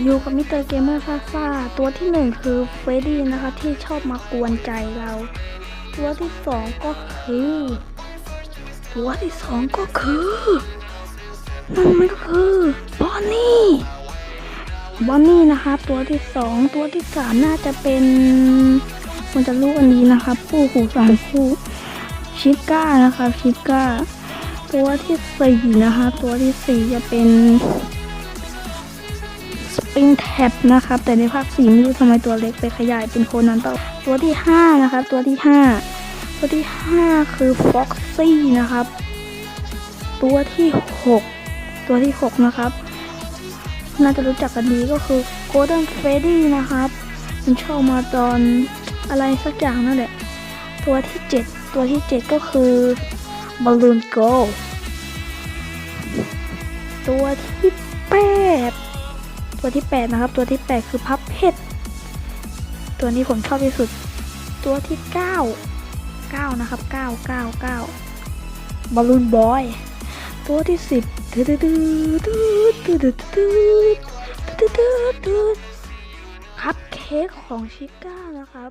อยู่กับมิสเตอร์เกมเมอร์ซ่าซ่าตัวที่หนึ่งคือเฟรดดี้นะคะที่ชอบมากวนใจเรา ตัวที่สองก็คือ ตัวที่สองก็คือนั่นมันก็คือบอนนี่บอนนี่นะครับตัวที่สองตัวที่สามน่าจะเป็นมันจะรู้อันนี้นะครับคู่หูสามคู่ชิก้านะครับชิก้า ตัวที่สี่นะคะ ตัวที่สี่จะเป็น ริงแท็บนะครับ แต่ในภาคสี่ไม่รู้ทำไมตัวเล็กไปขยายเป็นโคนันต่อตัวที่ห้านะครับ ตัวที่ห้าตัวที่ห้าคือฟ็อกซี่นะครับ ตัวที่หกตัวที่หกนะครับ น่าจะรู้จักกันดีก็คือ Golden Freddy นะครับ มันชอบมาตอนอะไรสักอย่างนั่นแหละ ตัวที่เจ็ดตัวที่เจ็ดก็คือ Balloon Go ตัวที่แปด ตัวที่ 8 นะครับ ตัวที่ 8 คือพับเพชรตัวนี้ผมชอบที่สุด ตัวที่ 9 9 นะครับ 9 9 9บอลลูนบอย ตัวที่ 10ตืดตืดตืดตืดตืดตืดตืดตืดคัพเค้กของชิก้านะครับ